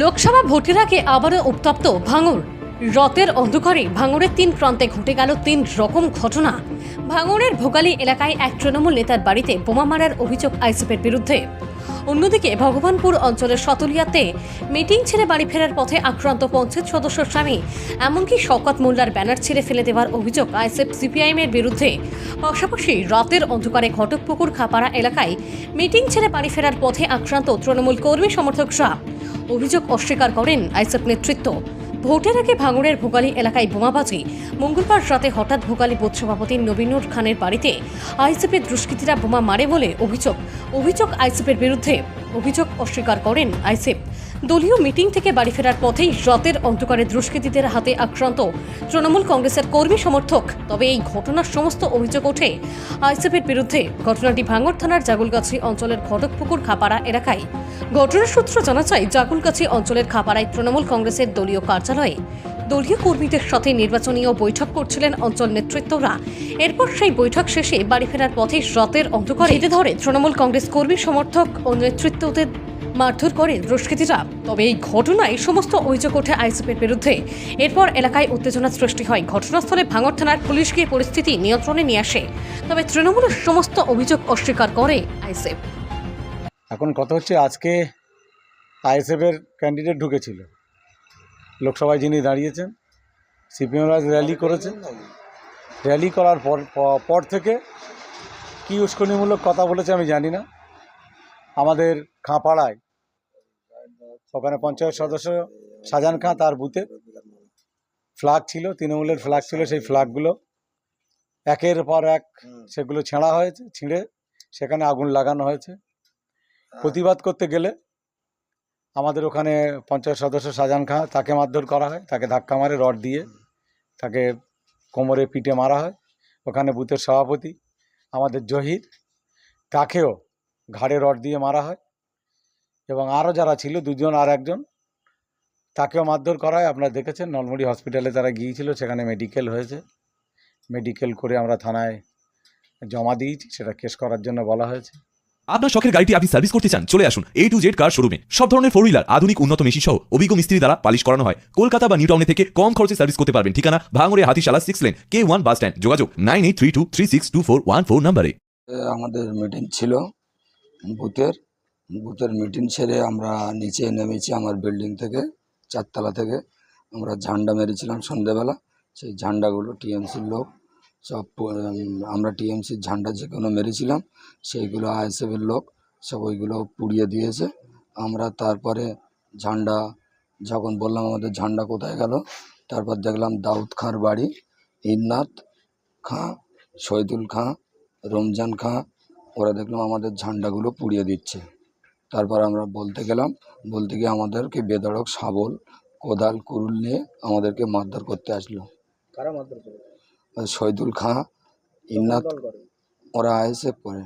লোকসভা ভোটের আগে আবারও উত্তপ্ত ভাঙড়। রথের অন্ধকারে ভাঙড়ের তিন প্রান্তে ঘটে গেল তিন রকম ঘটনা। ভাঙড়ের ভোগালী এলাকায় এক তৃণমূল নেতার বাড়িতে বোমা মারার অভিযোগ আইসিপের বিরুদ্ধে। অন্যদিকে ভগবানপুর অঞ্চলের সতলিয়াতে মিটিং ছেড়ে বাড়ি ফেরার পথে আক্রান্ত পঞ্চায়েত সদস্য স্বামী, এমনকি শওকত মোল্লার ব্যানার ছেড়ে ফেলে দেওয়ার অভিযোগ আইসিএফ সিপিআইএম এর বিরুদ্ধে। পাশাপাশি রাতের অন্ধকারে ঘটকপুকুর খাপাড়া এলাকায় মিটিং ছেড়ে বাড়ি ফেরার পথে আক্রান্ত তৃণমূল কর্মী সমর্থক সমর্থকরা অভিযোগ অস্বীকার করেন আইসেপ নেতৃত্ব। ভোটের আগে ভাঙড়ের ভোগালী এলাকায় বোমাবাজি। মঙ্গলবার রাতে হঠাৎ ভোগালী বোধ সভাপতি নবীনুর খানের বাড়িতে আইসিপির দুষ্কৃতীরা বোমা মারে বলে অভিযোগ। অভিযোগ আইসিপের বিরুদ্ধে। অভিযোগ অস্বীকার করেন আইসিপ দলীয় মিটিং থেকে বাড়ি ফেরার পথেই রাতের অন্ধকারে দুষ্কৃতীদের হাতে আক্রান্ত তৃণমূল কংগ্রেসের কর্মী সমর্থক। তবে এই ঘটনার সমস্ত অভিযোগ ওঠে আইসিপির বিরুদ্ধে। ঘটনাটি ভাঙড় থানার জাগুলগাছি অঞ্চলের ঘটকপুকুর খাপাড়া এলাকায়। ঘটনার সূত্র জানা যায় জাগুলগাছি অঞ্চলের খাপাড়ায় তৃণমূল কংগ্রেসের দলীয় কার্যালয়ে দলীয় কর্মীদের সাথে নির্বাচনীয় বৈঠক করছিলেন অঞ্চল নেতৃত্বরা। এরপর সেই বৈঠক শেষে বাড়ি ফেরার পথে রাতের অন্ধকারে ধরে তৃণমূল কংগ্রেস কর্মী সমর্থক ও নেতৃত্বদের মারধর করে দুষ্কৃতীরা। তবে এই ঘটনায় সমস্ত অভিযোগ ওঠে আইসিপির বিরুদ্ধে। এরপর এলাকায় উত্তেজনা সৃষ্টি হয়। ঘটনাস্থলে ভাঙর থানার পুলিশ গিয়ে পরিস্থিতি নিয়ন্ত্রণে নিয়ে আসে। তবে তৃণমূলের সমস্ত অভিযোগ অস্বীকার করে আইসিএফ এখন কথা হচ্ছে আজকে আইএসএফের ক্যান্ডিডেট ঢুকেছিল। লোকসভায় যিনি দাঁড়িয়েছেন সিপিএমরা র্যালি করেছে। র্যালি করার পর পর থেকে কী উস্কনিমূলক কথা বলেছে আমি জানি না। আমাদের খাঁপাড়ায় ওখানে পঞ্চায়েত সদস্য শাহজাহান খাঁ তার বুথে ফ্ল্যাগ ছিল তৃণমূলের ফ্ল্যাগ ছিল সেই ফ্ল্যাগগুলো একের পর এক সেগুলো ছেঁড়া হয়েছে ছিঁড়ে সেখানে আগুন লাগানো হয়েছে। প্রতিবাদ করতে গেলে আমাদের ওখানে পঞ্চায়েত সদস্য শাহজাহান খাঁ তাকে মারধর করা হয় তাকে ধাক্কা মারে রড দিয়ে তাকে কোমরে পিঠে মারা হয়। ওখানে বুথের সভাপতি আমাদের জহির তাকেও ঘাড়ে রড দিয়ে মারা হয়। এবং আরও যারা ছিল দুজন আর একজন তাকেও মারধর করায়। আপনারা দেখেছেন নলমুড়ি হসপিটালে তারা গিয়েছিল সেখানে মেডিকেল হয়েছে। মেডিকেল করে আমরা থানায় জমা দিয়েছি সেটা কেস করার জন্য বলা হয়েছে। আপনার শখের গাড়িটি আপনি সার্ভিস করতে চান চলে আসুন। এ টু জেড কার শোরুমে সব ধরনের ফোর হুইলার আধুনিক উন্নত মেশিন সহ অভিজ্ঞ মিস্ত্রি দ্বারা পালিশ করানো হয়। কলকাতা বা নিউ টাউনে থেকে কম খরচে সার্ভিস করতে পারবেন। ঠিকানা ভাঙড়ে হাতিশালা সিক্স লেন কে ওয়ান বাস স্ট্যান্ড যোগাযোগ nine eight three two three six two four one four নাম্বারে আমাদের মিটিং ছিল বুথের বুথের মিটিং সেরে আমরা নিচে নেমেছি আমার বিল্ডিং থেকে, চারতলা থেকে। আমরা ঝান্ডা মেরেছিলাম সন্ধেবেলা। সেই ঝান্ডাগুলো টিএমসির লোক, সব আমরা টিএমসির ঝান্ডা যেগুলো মেরেছিলাম, সেইগুলো আইএসএফের লোক, সব ওইগুলো পুড়িয়ে দিয়েছে। আমরা তারপরে ঝান্ডা, যখন বললাম আমাদের ঝান্ডা কোথায় গেল, তারপর দেখলাম দাউদ খাঁর বাড়ি ইন্নাথ খাঁ, শহীদুল খাঁ, রমজান খাঁ, ওরা দেখলাম আমাদের ঝান্ডাগুলো পুড়িয়ে দিচ্ছে। তারপর আমরা বলতে গেলাম বলতে গিয়ে আমাদেরকে বেদড়ক শাবল কোদাল কুরুল নিয়ে আমাদেরকে মারধর করতে আসলো। কারা মারধর শহীদুল খাঁ ইমনাথ ওরা আইএসএফ পরে?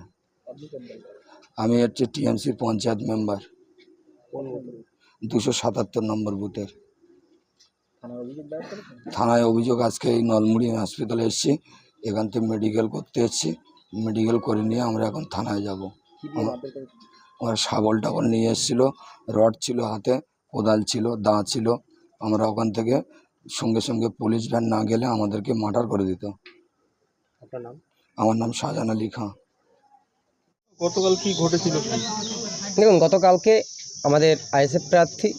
আমি হচ্ছে টিএমসির পঞ্চায়েত মেম্বার। দুশো সাতাত্তর নম্বর বুথের। থানায় অভিযোগ থানায় অভিযোগ আজকে এই নলমুড়ি হসপিটালে এসেছি। এখান থেকে মেডিকেল করতে এসেছি। মেডিকেল করে নিয়ে আমরা এখন থানায় যাব। শাবল টাবল নিয়ে এসেছিল রড ছিল হাতে কোদাল ছিল দা ছিল। আমরা ওখান থেকে সঙ্গে সঙ্গে পুলিশ ভ্যান না গেলে আমাদেরকে মার্ডার করে দিত। আপনার নাম? আমার নাম শাহজাহান আলী খাঁ। গতকাল কি ঘটেছিল? দেখুন গতকালকে আমাদের আইএসএফ প্রার্থী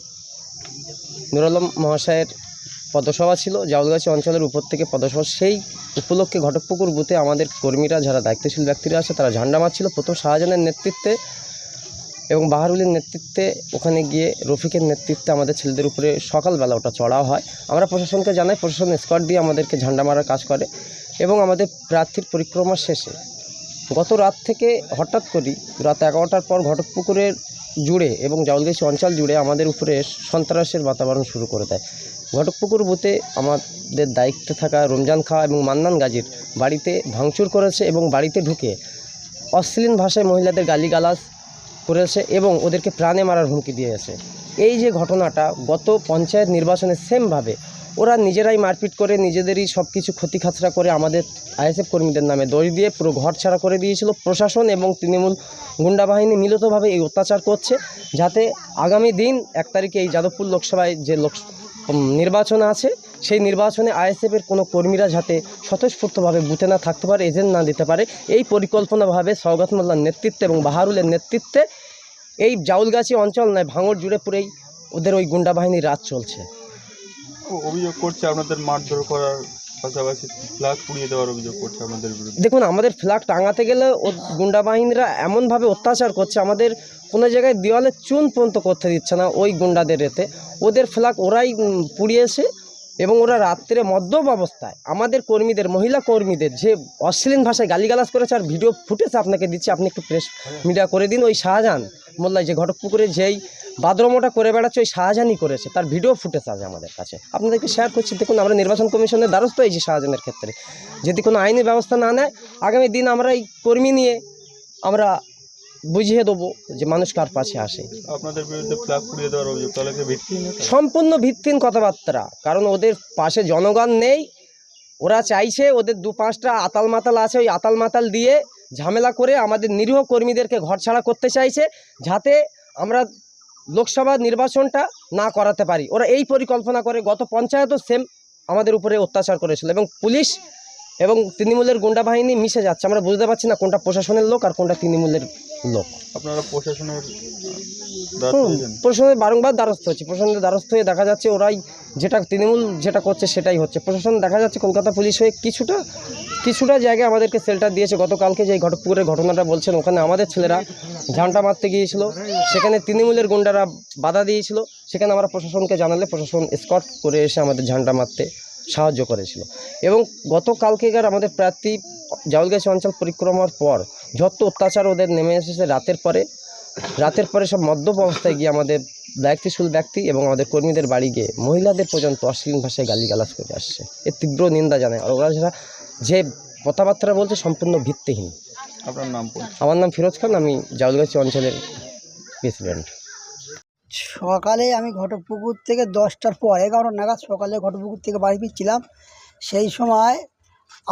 নুর আলম মহাশয়ের পদসভা ছিল জাউলগাছি অঞ্চলের উপর থেকে পদসভা সেই উপলক্ষে ঘটকপুকুর বুথে আমাদের কর্মীরা যারা দায়িত্বশীল ব্যক্তিরা আছে তারা ঝান্ডা মারছিল। প্রথম শাহজাহানের নেতৃত্বে এবং বাহারুলের নেতৃত্বে ওখানে গিয়ে রফিকের নেতৃত্বে আমাদের ছেলেদের উপরে সকালবেলা ওটা চড়াও হয়। আমরা প্রশাসনকে জানাই, প্রশাসন স্কট দিয়ে আমাদেরকে ঝান্ডা মারার কাজ করে এবং আমাদের প্রার্থীর পরিক্রমা শেষে গত রাত থেকে হঠাৎ করি রাত এগারোটার পর ঘটকপুকুরের জুড়ে এবং জাউলগাছি অঞ্চল জুড়ে আমাদের উপরে সন্ত্রাসের বাতাবরণ শুরু করে দেয়। ঘটকপুকুর বুথে আমাদের দায়িত্বে থাকা রমজান খাঁ এবং মান্নান গাজীর বাড়িতে ভাঙচুর করেছে এবং বাড়িতে ঢুকে অশ্লীল ভাষায় মহিলাদের গালিগালাজ করেছে এবং ওদেরকে প্রাণে মারার হুমকি দিয়েছে। এই যে ঘটনাটা গত পঞ্চায়েত নির্বাচনে সেমভাবে ওরা নিজেরাই মারপিট করে নিজেদেরই সব কিছু ক্ষতি খাতরা করে আমাদের আইএসএফ কর্মীদের নামে দড়ি দিয়ে পুরো ঘর ছাড়া করে দিয়েছিল প্রশাসন এবং তৃণমূল গুন্ডা বাহিনী মিলিতভাবে এই অত্যাচার করছে যাতে আগামী দিন এক তারিখে এই যাদবপুর লোকসভায় যে লোক নির্বাচন আছে সেই নির্বাচনে আইএসএফের কোনো কর্মীরা যাতে স্বতঃস্ফূর্তভাবে বুথে না থাকতে পারে এজেন্ট না দিতে পারে এই পরিকল্পনাভাবে সৌগত মোল্লার নেতৃত্বে এবং বাহারুলের নেতৃত্বে এই জাউলগাছি অঞ্চল নয় ভাঙড় জুড়ে পুরেই ওদের ওই গুন্ডা বাহিনীর রাজ চলছে। অভিযোগ করছে আপনাদের মারধর করার পাশাপাশি ফ্ল্যাগ পুড়িয়ে দেওয়ার অভিযোগ করছে আপনাদের বিরুদ্ধে। দেখুন আমাদের ফ্ল্যাগ টাঙাতে গেলে ও গুন্ডা বাহিনীরা এমনভাবে অত্যাচার করছে আমাদের কোনো জায়গায় দেওয়ালে চুন পর্যন্ত করতে দিচ্ছে না ওই গুন্ডাদের এতে। ওদের ফ্ল্যাগ ওরাই পুড়িয়েছে এবং ওরা রাত্রে মদ্যপ অবস্থায় আমাদের কর্মীদের, মহিলা কর্মীদের যে অশ্লীল ভাষায় গালিগালাজ করেছে আর ভিডিও ফুটেজ আপনাকে দিচ্ছি, আপনি একটু প্রেস মিডিয়া করে দিন। ওই শাহজাহান মোল্লাই যে ঘটকপুকুরে যেই বাদরমোটা করে বেড়াচ্ছে, ওই শাহজাহানই করেছে। তার ভিডিও ফুটেজ আছে আমাদের কাছে। আপনাদেরকে শেয়ার করছি, দেখুন আমরা নির্বাচন কমিশনের দ্বারস্থ হয়েছি শাহজাহানের ক্ষেত্রে। যদি কোনো আইনি ব্যবস্থা না নেয়, আগামী দিন আমরা এই কর্মী নিয়ে আমরা বুঝিয়ে দেবো যে মানুষ কার পাশে আসে। আপনাদের বিরুদ্ধে ফ্ল্যাগ পুড়িয়ে দেওয়ার অভিযোগ তাহলে ভিত্তিহীন সম্পূর্ণ ভিত্তিহীন কথাবার্তা কারণ ওদের পাশে জনগণ নেই। ওরা চাইছে ওদের দু পাঁচটা আতাল মাতাল আছে ওই আতাল মাতাল দিয়ে ঝামেলা করে আমাদের নিরীহ কর্মীদেরকে ঘরছাড়া করতে চাইছে যাতে আমরা লোকসভা নির্বাচনটা না করাতে পারি। ওরা এই পরিকল্পনা করে গত পঞ্চায়েতও সেম আমাদের উপরে অত্যাচার করেছিল এবং পুলিশ এবং তৃণমূলের গুন্ডা বাহিনী মিশে যাচ্ছে। আমরা বুঝতে পারছি না কোনটা প্রশাসনের লোক আর কোনটা তৃণমূলের লোক। আপনারা প্রশাসনের? প্রশাসনের বারংবার দ্বারস্থ হচ্ছে প্রশাসনের দ্বারস্থ হয়ে দেখা যাচ্ছে ওরাই যেটা তৃণমূল যেটা করছে সেটাই হচ্ছে। প্রশাসন দেখা যাচ্ছে কলকাতা পুলিশ হয়ে কিছুটা কিছুটা জায়গায় আমাদেরকে সেল্টার দিয়েছে। গতকালকে যে ঘটকপুরের ঘটনাটা বলছেন ওখানে আমাদের ছেলেরা ঝান্টা মারতে গিয়েছিল। সেখানে তৃণমূলের গুন্ডারা বাধা দিয়েছিল। সেখানে আমরা প্রশাসনকে জানালে প্রশাসন স্কট করে এসে আমাদের ঝান্ডা মারতে সাহায্য করেছিল। এবং গতকালকেকার আমাদের প্রার্থী জাউলগাছি অঞ্চল পরিক্রমার পর যত অত্যাচার ওদের নেমে এসেছে রাতের পরে রাতের পরে সব মদ্যপ অবস্থায় গিয়ে আমাদের দায়িত্বশীল ব্যক্তি এবং আমাদের কর্মীদের বাড়ি গিয়ে মহিলাদের পর্যন্ত অশ্লীল ভাষায় গালিগালাজ করে আসছে। এর তীব্র নিন্দা জানায় আর ওরা যারা যে কথাবার্তা বলছে সম্পূর্ণ ভিত্তিহীন। আপনার নাম আমার নাম ফিরোজ খান আমি জাউলগাছি অঞ্চলের প্রেসিডেন্ট। সকালে আমি ঘটপুকুর থেকে দশটার পর এগারো নাগাদ সকালে ঘটপুকুর থেকে বাড়ি ফিরছিলাম। সেই সময়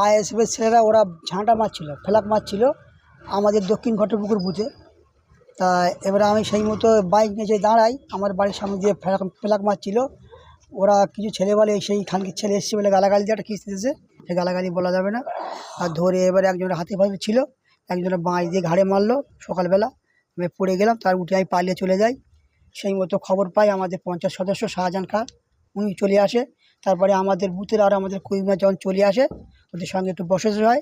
আইএসএফের ছেলেরা ওরা ঝাঁটা মারছিল ফেলাক মারছিল। আমাদের দক্ষিণ ঘটকপুকুর বুথে তা এবারে আমি সেই মতো বাইক নিয়ে যেয়ে দাঁড়াই, আমার বাড়ির সামনে দিয়ে ফেলাক ফেলাক মারছিল ওরা কিছু ছেলে বলে সেই খানকির ছেলে এসছে বলে গালাগালি দিয়ে একটা কিস্তি দিয়েছে। সে গালাগালি বলা যাবে না। আর ধরে এবারে একজনের হাতে ফাতে ছিল, একজনের বাঁশ দিয়ে ঘাড়ে মারলো সকালবেলা। আমি পড়ে গেলাম, তার উঠে আমি পালিয়ে চলে যাই। সেই মতো খবর পাই আমাদের পঞ্চায়েত সদস্য শাহজাহান খান উনি চলে আসে। তারপরে আমাদের বুথের আর আমাদের কর্মীরা যখন চলে আসে, ওদের সঙ্গে একটু বসে হয়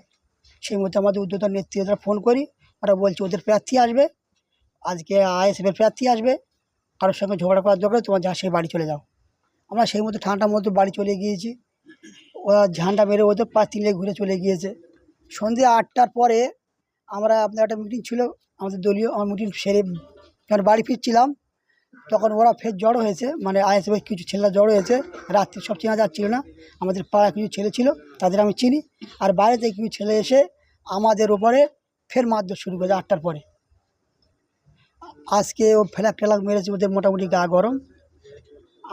সেই মধ্যে আমাদের উদ্যোক্তার নেতৃত্বরা ফোন করি, ওরা বলছে ওদের প্রার্থী আসবে, আজকে আইএসএফের প্রার্থী আসবে, কারোর সঙ্গে ঝগড়া করার দরকার তোমার যা সেই বাড়ি চলে যাও। আমরা সেই মতো ঠান্ডার মধ্যে বাড়ি চলে গিয়েছি, ওরা ঝান্ডা মেরে ওদের প্রার্থী নিয়ে ঘুরে চলে গিয়েছে। সন্ধ্যে আটটার পরে আমরা আপনার একটা মিটিং ছিল, আমাদের দলীয়, আমার মিটিং সেরে যখন বাড়ি ফিরছিলাম তখন ওরা ফের জড়ো হয়েছে মানে আইএসএফের কিছু ছেলেরা জড়ো হয়েছে, রাত্রি সব চেনা যাচ্ছিল না, আমাদের পাড়ায় কিছু ছেলে ছিল, তাদের আমি চিনি, আর বাইরে থেকে কিছু ছেলে এসে আমাদের ওপরে ফের মারধর শুরু করেছে আটটার পরে। আজকে ও ফেলাক টেলাক মেরেছে ওদের মোটামুটি গা গরম,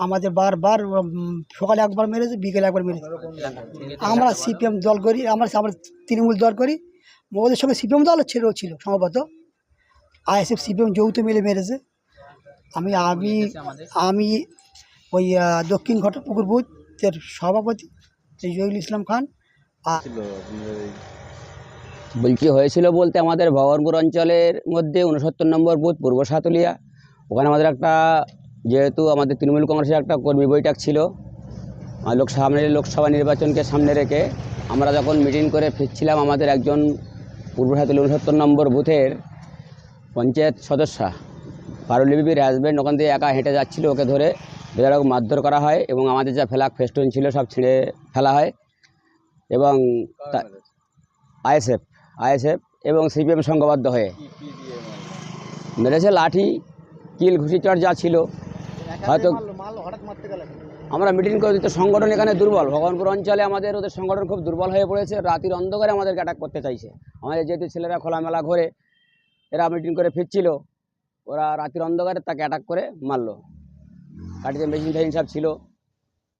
আমাদের বারবার সকালে একবার মেরেছে, বিকেলে একবার মেরেছে। আমরা সিপিএম দল করি, আমরা আমরা তৃণমূল দল করি, ওদের সঙ্গে সিপিএম দলও ছেলেও ছিল, সম্ভবত। আইএসএফ, সিপিএম যৌথ মিলে মেরেছে। আমি আমি আমি ওই দক্ষিণ ঘটকপুকুর বুথের সভাপতি সেই জহিরুল ইসলাম খান। বলছি হয়েছিল বলতে আমাদের ভগবানপুর অঞ্চলের মধ্যে উনসত্তর নম্বর বুথ পূর্ব সাতুলিয়া। ওখানে আমাদের একটা যেহেতু আমাদের তৃণমূল কংগ্রেসের একটা কর্মী বৈঠক ছিল লোক সামনে লোকসভা নির্বাচনকে সামনে রেখে আমরা যখন মিটিং করে ফিরছিলাম আমাদের একজন পূর্ব সাতুলি উনসত্তর নম্বর বুথের পঞ্চায়েত সদস্যা পারুলি বিবির হাজব্যান্ড ওখান থেকে একা হেঁটে যাচ্ছিল ওকে ধরে। বেজারক মারধর করা হয় এবং আমাদের যা ফেলাক ফেস্টুন ছিল সব ছিঁড়ে ফেলা হয়। এবং আইএসএফ আইএসএফ এবং সিপিএম সংঘবদ্ধ হয়ে। মেরেছে লাঠি, কিল ঘুষিচড় যা ছিল। হয়তো আমরা মিটিং করে দিতে সংগঠন এখানে দুর্বল। ভগবানপুর অঞ্চলে আমাদের, ওদের সংগঠন খুব দুর্বল হয়ে পড়েছে। রাতির অন্ধকারে আমাদেরকে অ্যাটাক করতে চাইছে। আমাদের যেহেতু ছেলেরা খোলামেলা ঘরে, এরা মিটিং করে ফিরছিল। ওরা রাতের অন্ধকারে তাকে অ্যাটাক করে মারলো। কাটিতে মেশিন ফেশিন সব ছিল।